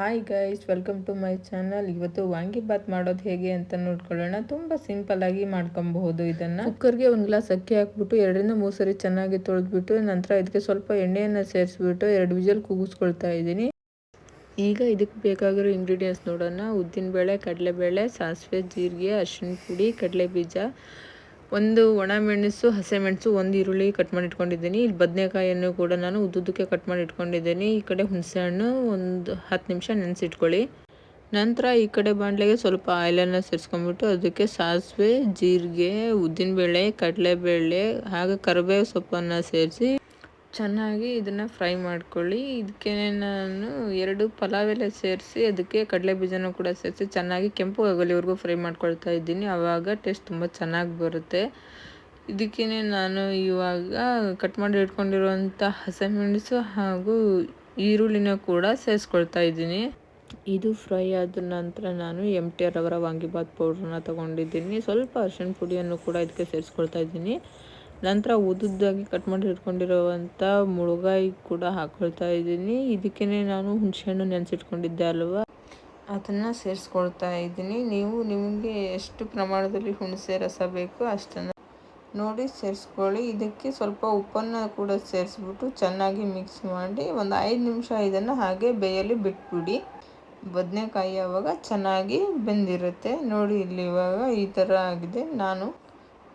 Hi guys welcome to my channel ಇವತ್ತು ವಾಂಗಿಬಾತ್ ಮಾಡೋದು ಹೇಗೆ ಅಂತ ನೋಡ್ಕೊಳ್ಳೋಣ. ತುಂಬ ಸಿಂಪಲ್ ಆಗಿ ಮಾಡ್ಕೊಬಹುದು ಇದನ್ನು. ಕುಕ್ಕರ್ಗೆ ಒಂದು ಗ್ಲಾಸ್ ಅಕ್ಕಿ ಹಾಕ್ಬಿಟ್ಟು ಎರಡರಿಂದ ಮೂರು ಸರಿ ಚೆನ್ನಾಗಿ ತೊಳೆದ್ಬಿಟ್ಟು, ನಂತರ ಇದಕ್ಕೆ ಸ್ವಲ್ಪ ಎಣ್ಣೆಯನ್ನು ಸೇರಿಸ್ಬಿಟ್ಟು ಎರಡು ವಿಜಲ್ ಕೂಗಿಸ್ಕೊಳ್ತಾ ಇದ್ದೀನಿ. ಈಗ ಇದಕ್ಕೆ ಬೇಕಾಗಿರೋ ಇಂಗ್ರೀಡಿಯೆಂಟ್ಸ್ ನೋಡೋಣ. ಉದ್ದಿನಬೇಳೆ, ಕಡಲೆಬೇಳೆ, ಸಾಸಿವೆ, ಜೀರಿಗೆ, ಅರಿಶಿಣ ಪುಡಿ ಕಡಲೆ ಬೀಜ ಒಂದು ಒಣಮೆಣಸು ಹಸಿಮೆಣಸು ಒಂದು ಈರುಳ್ಳಿ ಕಟ್ ಮಾಡಿ ಇಟ್ಕೊಂಡಿದ್ದೀನಿ ಇಲ್ಲಿ ಬದನೆಕಾಯಿಯನ್ನು ಕೂಡ ನಾನು ಉದ್ದುದಕ್ಕೆ ಕಟ್ ಮಾಡಿ ಇಟ್ಕೊಂಡಿದ್ದೀನಿ ಈ ಕಡೆ ಹುಣಸೆ ಹಣ್ಣು ಒಂದು ಹತ್ತು ನಿಮಿಷ ನೆನೆಸಿಟ್ಕೊಳ್ಳಿ. ನಂತರ ಈ ಕಡೆ ಬಾಣಲೆಗೆ ಸ್ವಲ್ಪ ಆಯಿಲನ್ನು ಸೇರಿಸ್ಕೊಂಡ್ಬಿಟ್ಟು ಅದಕ್ಕೆ ಸಾಸಿವೆ, ಜೀರಿಗೆ, ಉದ್ದಿನಬೇಳೆ, ಕಡಲೆಬೇಳೆ, ಹಾಗೆ ಕರಿಬೇವು ಸೊಪ್ಪನ್ನು ಸೇರಿಸಿ ಚೆನ್ನಾಗಿ ಇದನ್ನು ಫ್ರೈ ಮಾಡ್ಕೊಳ್ಳಿ. ಇದಕ್ಕೆ ನಾನು ಎರಡು ಪಲಾವ್ ಎಲೆ ಸೇರಿಸಿ, ಅದಕ್ಕೆ ಕಡಲೆ ಬೀಜನೂ ಕೂಡ ಸೇರಿಸಿ ಚೆನ್ನಾಗಿ ಕೆಂಪು ಆಗಲಿವರೆಗೂ ಫ್ರೈ ಮಾಡ್ಕೊಳ್ತಾ ಇದ್ದೀನಿ. ಆವಾಗ ಟೇಸ್ಟ್ ತುಂಬ ಚೆನ್ನಾಗಿ ಬರುತ್ತೆ. ಇದಕ್ಕೇ ನಾನು ಇವಾಗ ಕಟ್ ಮಾಡಿ ಇಟ್ಕೊಂಡಿರುವಂಥ ಹಸಿಮೆಣಸು ಹಾಗೂ ಈರುಳ್ಳಿನ ಕೂಡ ಸೇರಿಸ್ಕೊಳ್ತಾ ಇದ್ದೀನಿ. ಇದು ಫ್ರೈ ಆದ ನಂತರ ನಾನು ಎಂ ಟಿ ಆರ್ ಅವರ ವಾಂಗಿಬಾತ್ ಪೌಡ್ರನ್ನ ತೊಗೊಂಡಿದ್ದೀನಿ. ಸ್ವಲ್ಪ ಅರ್ಶಿನ ಪುಡಿಯನ್ನು ಕೂಡ ಇದಕ್ಕೆ ಸೇರಿಸ್ಕೊಳ್ತಾ ಇದ್ದೀನಿ. ನಂತರ ಉದ್ದುದ್ದಾಗಿ ಕಟ್ ಮಾಡಿ ಇಟ್ಕೊಂಡಿರುವಂಥ ಮುಳುಗಾಯಿ ಕೂಡ ಹಾಕ್ಕೊಳ್ತಾ ಇದ್ದೀನಿ. ಇದಕ್ಕೇ ನಾನು ಹುಣಸೆಹಣ್ಣು ನೆನೆಸಿಟ್ಕೊಂಡಿದ್ದೆ ಅಲ್ವಾ? ಅದನ್ನು ಸೇರಿಸ್ಕೊಳ್ತಾ ಇದ್ದೀನಿ. ನೀವು ನಿಮಗೆ ಎಷ್ಟು ಪ್ರಮಾಣದಲ್ಲಿ ಹುಣಸೆ ರಸ ಬೇಕು ಅಷ್ಟನ್ನು ನೋಡಿ ಸೇರಿಸ್ಕೊಳ್ಳಿ. ಇದಕ್ಕೆ ಸ್ವಲ್ಪ ಉಪ್ಪನ್ನು ಕೂಡ ಸೇರಿಸ್ಬಿಟ್ಟು ಚೆನ್ನಾಗಿ ಮಿಕ್ಸ್ ಮಾಡಿ ಒಂದು ಐದು ನಿಮಿಷ ಇದನ್ನು ಹಾಗೆ ಬೇಯಲಿ ಬಿಟ್ಬಿಡಿ. ಬದನೆಕಾಯಿ ಆವಾಗ ಚೆನ್ನಾಗಿ ಬೆಂದಿರುತ್ತೆ. ನೋಡಿ ಇಲ್ಲಿ ಇವಾಗ ಈ ಥರ ಆಗಿದೆ. ನಾನು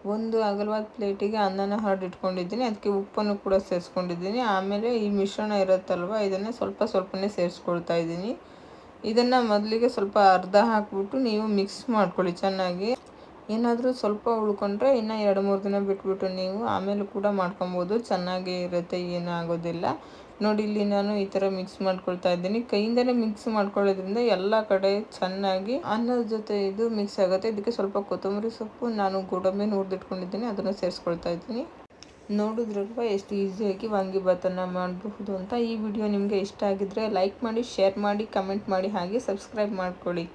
ಒಂದು ಅಗಲವಾದ ಪ್ಲೇಟಿಗೆ ಅನ್ನನ ಹರಡಿ ಇಟ್ಕೊಂಡಿದ್ದೀನಿ ಅದಕ್ಕೆ ಉಪ್ಪನ್ನು ಕೂಡ ಸೇರಿಸ್ಕೊಂಡಿದ್ದೀನಿ. ಆಮೇಲೆ ಈ ಮಿಶ್ರಣ ಇರುತ್ತಲ್ವ, ಇದನ್ನು ಸ್ವಲ್ಪ ಸ್ವಲ್ಪನೇ ಸೇರಿಸ್ಕೊಳ್ತಾ ಇದ್ದೀನಿ. ಇದನ್ನು ಮೊದಲಿಗೆ ಸ್ವಲ್ಪ ಅರ್ಧ ಹಾಕ್ಬಿಟ್ಟು ನೀವು ಮಿಕ್ಸ್ ಮಾಡ್ಕೊಳ್ಳಿ ಚೆನ್ನಾಗಿ. ಏನಾದರೂ ಸ್ವಲ್ಪ ಉಳ್ಕೊಂಡ್ರೆ ಇನ್ನು ಎರಡು ಮೂರು ದಿನ ಬಿಟ್ಬಿಟ್ಟು ನೀವು ಆಮೇಲೆ ಕೂಡ ಮಾಡ್ಕೊಬೋದು. ಚೆನ್ನಾಗೇ ಇರುತ್ತೆ, ಏನೂ ಆಗೋದಿಲ್ಲ. ನೋಡಿ, ಇಲ್ಲಿ ನಾನು ಈ ಥರ ಮಿಕ್ಸ್ ಮಾಡ್ಕೊಳ್ತಾ ಇದ್ದೀನಿ. ಕೈಯಿಂದಲೇ ಮಿಕ್ಸ್ ಮಾಡ್ಕೊಳ್ಳೋದ್ರಿಂದ ಎಲ್ಲ ಕಡೆ ಚೆನ್ನಾಗಿ ಅನ್ನದ ಜೊತೆ ಇದು ಮಿಕ್ಸ್ ಆಗುತ್ತೆ. ಇದಕ್ಕೆ ಸ್ವಲ್ಪ ಕೊತ್ತಂಬರಿ ಸೊಪ್ಪು ನಾನು ಗೋಡಂಬಿ ಹುರಿದಿಟ್ಕೊಂಡಿದ್ದೀನಿ, ಅದನ್ನು ಸೇರಿಸ್ಕೊಳ್ತಾ ಇದ್ದೀನಿ. ನೋಡಿದ್ರಲ್ವ, ಎಷ್ಟು ಈಸಿಯಾಗಿ ವಾಂಗಿಬಾತನ್ನು ಮಾಡಬಹುದು ಅಂತ. ಈ ವಿಡಿಯೋ ನಿಮಗೆ ಇಷ್ಟ ಆಗಿದ್ದರೆ ಲೈಕ್ ಮಾಡಿ, ಶೇರ್ ಮಾಡಿ, ಕಮೆಂಟ್ ಮಾಡಿ, ಹಾಗೆ ಸಬ್ಸ್ಕ್ರೈಬ್ ಮಾಡ್ಕೊಳ್ಳಿ.